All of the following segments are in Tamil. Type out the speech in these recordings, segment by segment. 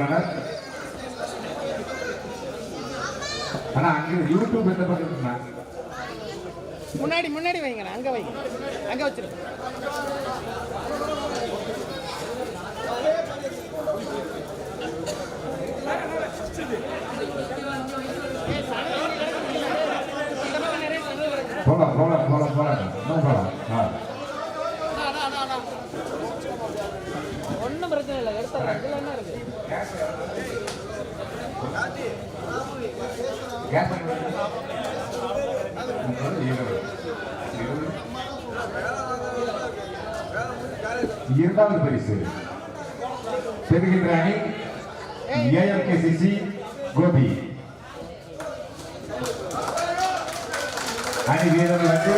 பெற்றுள்ளனர் ஆனா அங்க யூடியூப் எந்த பக்கம் இருக்குண்ணா? முன்னாடி முன்னாடி வைங்கண்ணா அங்க வைங்க. அங்க வச்சிருங்க. போலாம் போலாம் போலாம். போலாம் போலாம். ஆ. ஒன்றும் பிரச்சனை இல்லை. எடுத்துறேன் இதுல என்ன இருக்கு? இரண்டாவது பரிசு. பெறுகின்ற அணி ஏஎம்கேசிசி கோபி. அணி வீரர்கள் வந்து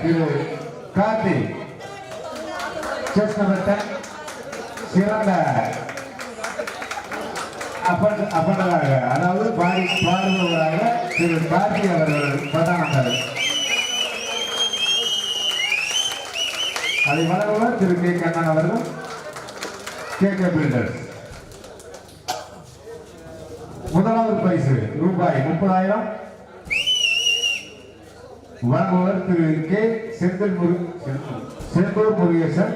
Thiru Karthik chess number ten சிறந்த அப்பன் அப்பனாக அதாவது பாடி பாடுபவராக திரு பாரதி அவர்கள் பிரதான அதை வளர்வர் திரு கே கண்ணன் அவர்கள் கே கே பில்டர்ஸ் முதலாவது பரிசு ரூபாய் முப்பதாயிரம் வழங்குவர் திரு கே செந்தில் முரு செந்தூர் முருகேசன்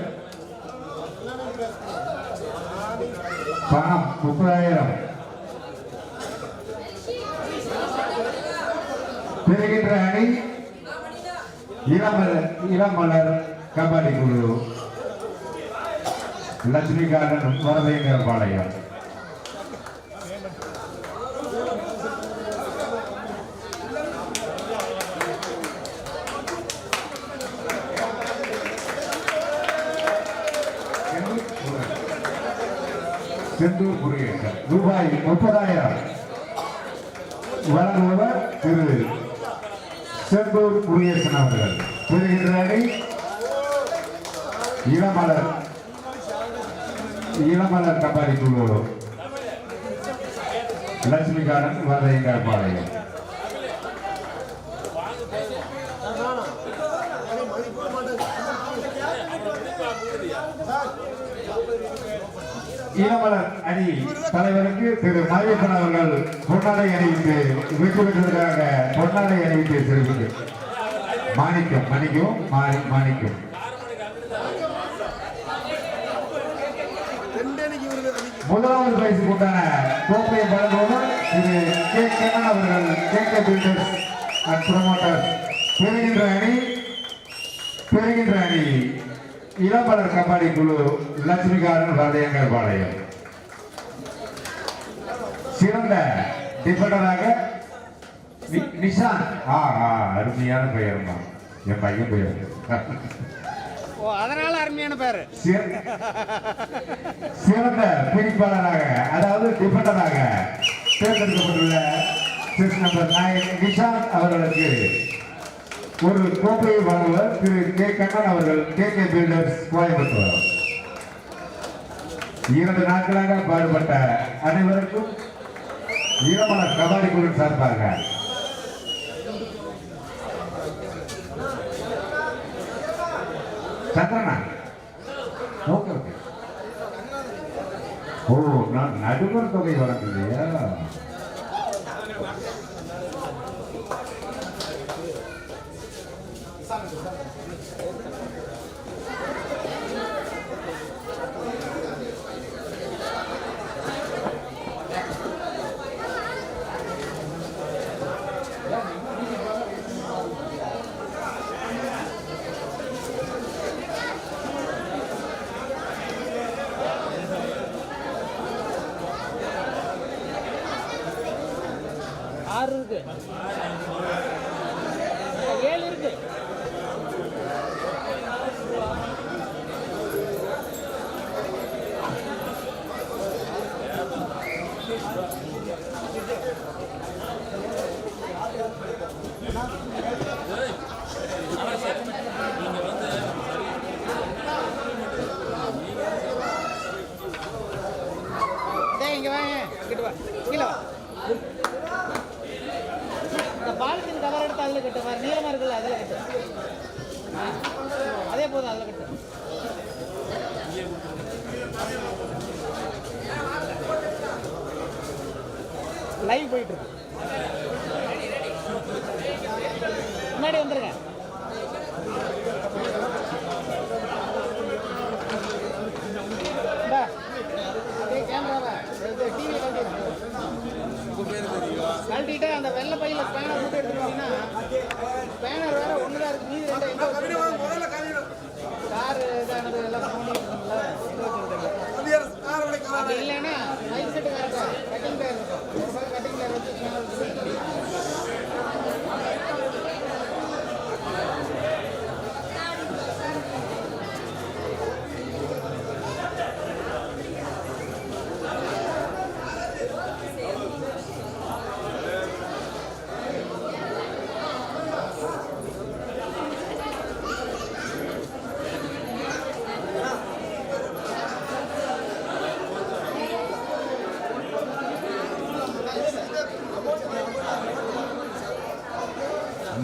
பணம் முப்பதாயிரம். பெறுகின்ற அணி இளமலர் இளமலர் கபடி குழு. லட்சுமிகாரன் வரவேங்கர் பாளையம். செந்தூர் முருகேசன் ரூபாய் முப்பதாயிரம். வழங்குபவர் திரு செந்தூர் முருகேசன் அவர்கள். பெறுகின்ற அணி இளமலர். இளமலர் கபாடி குழு லட்சுமிகாரன் வரதையங்கார் ஈழமலர் அணி தலைவருக்கு திரு மகேசன் அவர்கள் பொன்னாடை அணிவித்து வெற்றி பொன்னாடை அணிவித்து சிறப்பு மாணிக்கம் மணிக்கும் மாணி மாணிக்கம். முதலாவது பரிசு கொண்டான கோப்பையை வழங்குவவர் இது கே. கண்ணன் அவர்கள் K. K. Builders and promoter பெறுகின்ற அணி பெறுகின்ற அணி இளமலர் கபாடி குழு லட்சுமிகாரன் ராதையங்கர் பாளையம் சிறந்த டிஃபெண்டராக நி- நிஷாந்த் ஆ ஆ அருமையான பெயர்மா என் பையன் பெயர். ஓ அதனால அருமையான பேரு. சிற- சிறந்த பிடிப்பாளராக அதாவது டிஃபெண்டராக தேர்ந்தெடுக்கப்பட்டுள்ள நம்பர் நிஷாந்த் அவர்களுக்கு ஒரு கோப்பையை வழங்குவர் திரு கே கண்ணன் அவர்கள் கே கே பில்டர்ஸ் கோயம்புத்தூர். இரண்டு நாட்களாக பாடுபட்ட அனைவருக்கும் ஈரமான கபாடி குழு சார்பாக. சந்திரனா? Okay okay. ஓ நான் நடுவர் தொகை வழங்கலையா ஆறு இருக்கு ஏழு இருக்கு. இங்க வாங்க. கிட்ட வா. கீழே வா. பாலத்தின் கவர் எடுத்து அதில் கட்டு மாதிரி நீளமாக இருக்குல்ல அதில் கட்டு. அதே போதும் அதில் கட்டு. லைவ் போயிட்டு இருக்கு. முன்னாடி வந்துருங்க.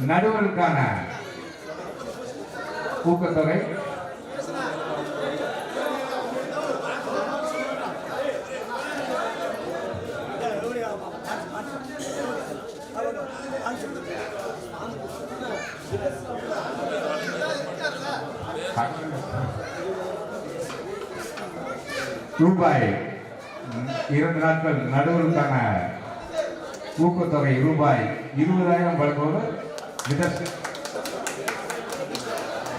நடுவருக்கான ஊக்கத்தொகை. ரூபாய். இரண்டு நாட்கள் நடுவருக்கான ஊக்கத்தொகை ரூபாய் இருபதாயிரம் வழங்குவது விதஸ்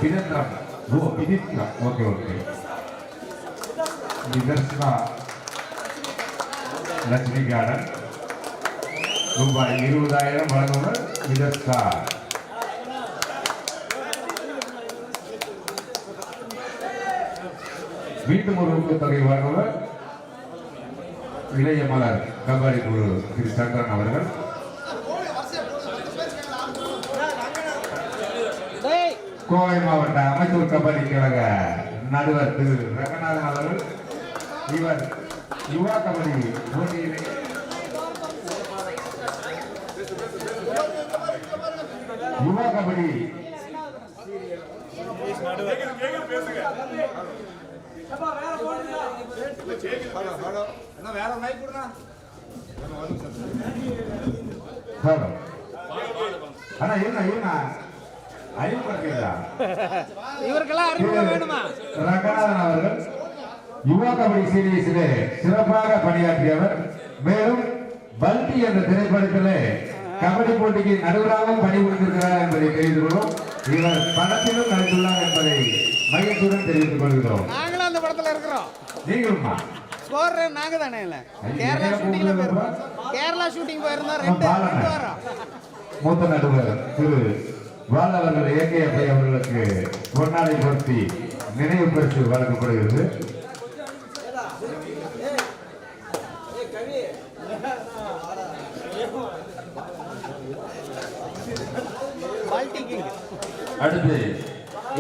விதத்ரம் ஓ விதித்ரம் ஓகே ஓகே விதர்ஸ்னா லட்சுமி கார்டன் ரூபாய் இருபதாயிரம் வழங்குவது விதஸ்தா மீண்டும் ஒரு ஊக்கத்தொகை வழங்குவர் இளைய மலர் கபாடி குழு திரு சந்திரன் அவர்கள். கோவை மாவட்ட அமைச்சர் கபடி கழக நடுவர் திரு ரங்கநாதன் அவர்கள் இவர் யுவா கபடி போட்டியிலே யுவா கபடி ஹலோ அண்ணா இருண்ணா இருண்ணா அறிவுறுத்தீங்களா இவருக்கெல்லாம் அறிமுகம் வேணுமா? ரங்கநாதன் அவர்கள் யுவா கபடி சீரீஸிலே சிறப்பாக பணியாற்றியவர். மேலும் பல்டி என்ற திரைப்படத்திலே கபடி போட்டிக்கு நடுவராகவும் பணிபுரிந்திருக்கிறார் என்பதை தெரிந்து கொள்வோம். இவர் படத்திலும் நடித்துள்ளார் என்பதை மையத்துடன் தெரிவித்துக் கொள்கிறோம். நாங்களும் அந்த படத்துல இருக்கிறோம். நீங்களுமா ஸ்கோர் நாங்க தானே இல்ல. கேரளா ஷூட்டிங்ல போயிருந்தோம். கேரளா ஷூட்டிங் போயிருந்தோம். ரெண்டு வாரம். மூத்த நடுவர் திரு வாழ்வர்கள் அவர்கள் ஏகேஎஃப்ஐ அவர்களுக்கு பொன்னாடை பொருத்தி நினைவு பரிசு வழங்கப்படுகிறது. அடுத்து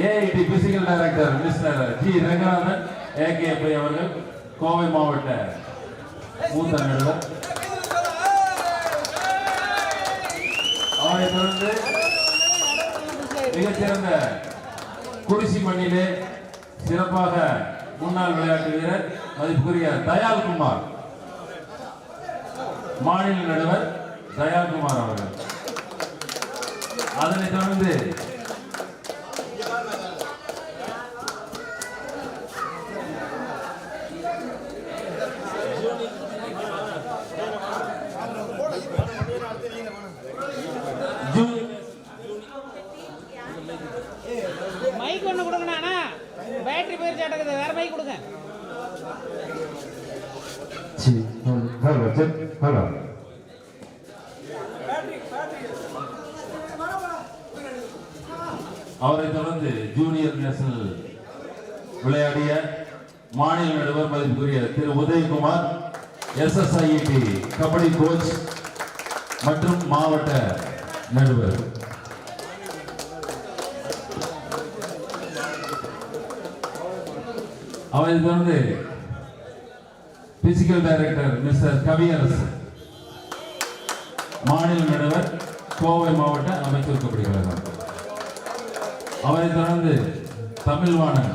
AIT physical director mister G Ranganathan AKP அவர்கள் கோவை மாவட்ட மூத்த நடுவர் அவரை தொடர்ந்து மிகச்சிறந்த குடிசி மண்ணிலே சிறப்பாக முன்னாள் விளையாட்டு வீரர் மதிப்புக்குரிய தயால் குமார். மாநில நடுவர் தயால் குமார் அவர்கள். அதனைத் தொடர்ந்து ஜூன் மைக் ஒன்று கொடுங்கண்ணா அண்ணா பேட்டரி போயிருச்சு அடக்குது வேற மைக் கொடுங்க ஹலோ செக் ஹலோ அவரை தொடர்ந்து ஜூனியர் நேஷனல் விளையாடிய மாநில நடுவர் மதிப்புக்குரிய திரு உதயகுமார் எஸ்எஸ்ஐடி கபடி கோச் மற்றும் மாவட்ட நடுவர் அவரை தொடர்ந்து பிசிக்கல் டைரக்டர் மிஸ்டர் கவியரசு. மாநில நடுவர் கோவை மாவட்ட அமைச்சர் கபடி கழகம் அவரை தொடர்ந்து Tamilvanan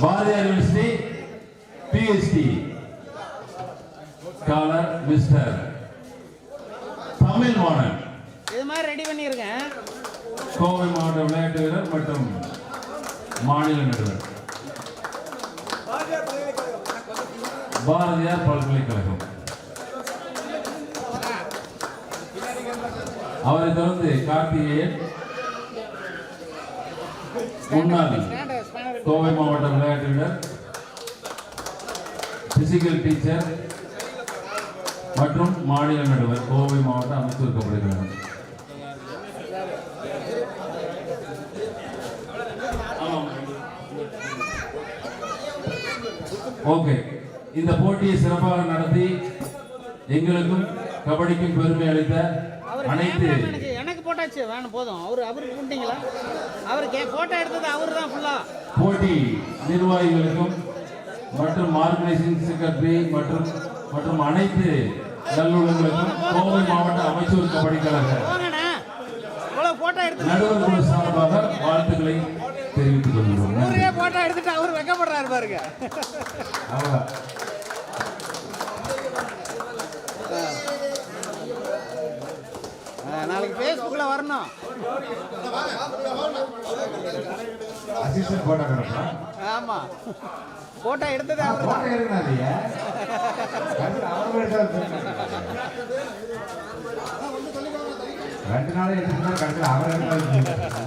Bharathiar university PhD scholar mister Tamilvanan இது மாதிரி ரெடி பண்ணியிருக்கேன் கோவை மாவட்ட விளையாட்டு வீரர் மற்றும் மாநில நடுவர் பாரதியார் பல்கலைக்கழகம். அவரை தொடர்ந்து கார்த்திகேயன் முன்னாள் கோவை மாவட்ட விளையாட்டு வீரர் பிசிக்கல் டீச்சர் மற்றும் மாநில நடுவர் கோவை மாவட்ட அமைச்சர் கபடிக்கழகம் ஓகே இந்த போட்டியை சிறப்பாக நடத்தி எங்களுக்கும் கபடிக்கும் பெருமை அளித்த அனைத்து எனக்கு போட்டாச்சு வேணும் போதும். அவர் அவருக்கு பண்ணிட்டீங்களா அவர் கே போட்டோ எடுத்தது அவர் தான் ஃபுல்லாக போட்டி நிர்வாகிகளுக்கும் மற்றும் ஆர்கனைசிங் செக்ரட்டரி மற்றும் மற்றும் அனைத்து நல்லுள்ளங்களுக்கும் கோவை மாவட்ட அமைச்சர் கபடி கழக நடுவர் குழு சார்பாக வாழ்த்துக்களை தெரிவித்துக் கொள்கிறோம். போட்டோ எடுத்துட்டு அவர் வெக்கப்படுறாரு பாருங்க அவ்வளவுதான். ஆ, நாளைக்கு ஃபேஸ்புக்கில் வரணும். ஆமாம் போட்டோ எடுத்தது அவர் தான் ரெண்டு நாளே எடுத்துட்டு கடைசியில் அவர்